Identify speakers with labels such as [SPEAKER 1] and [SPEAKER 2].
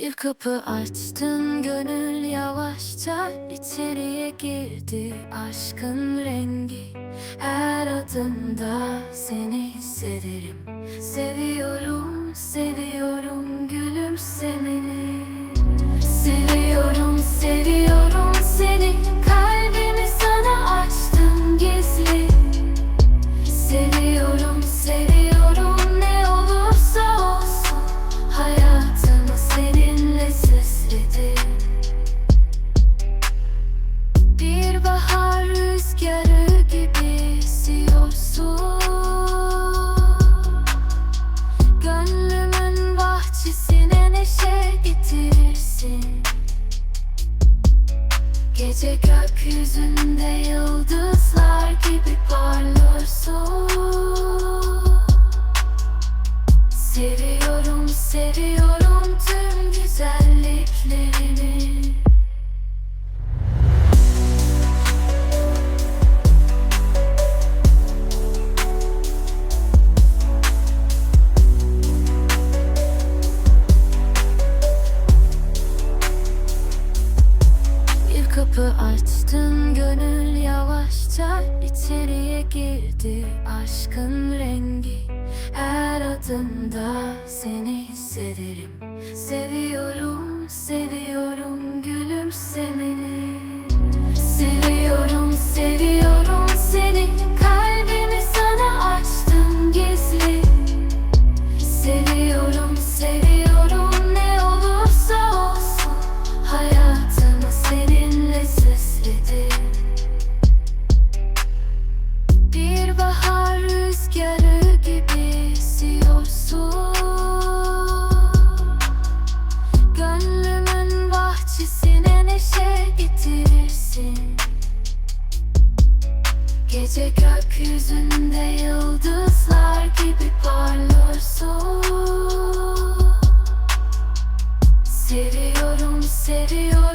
[SPEAKER 1] Bir kapı açtın gönül yavaşça içeriye girdi. Aşkın rengi Her adımda seni hissederim. Seviyorum, seviyorum gülümsemeni. Seviyorum, Gece gökyüzünde yıldızlar gibi parlıyorsun. Seviyorum, seviyorum tüm güzelliklerini kapı açtın gönül yavaşça içeriye girdi. Aşkın rengi Her adımda seni hissederim. Seviyorum Gece gökyüzünde yıldızlar gibi parlıyorsun. Seviyorum, seviyorum.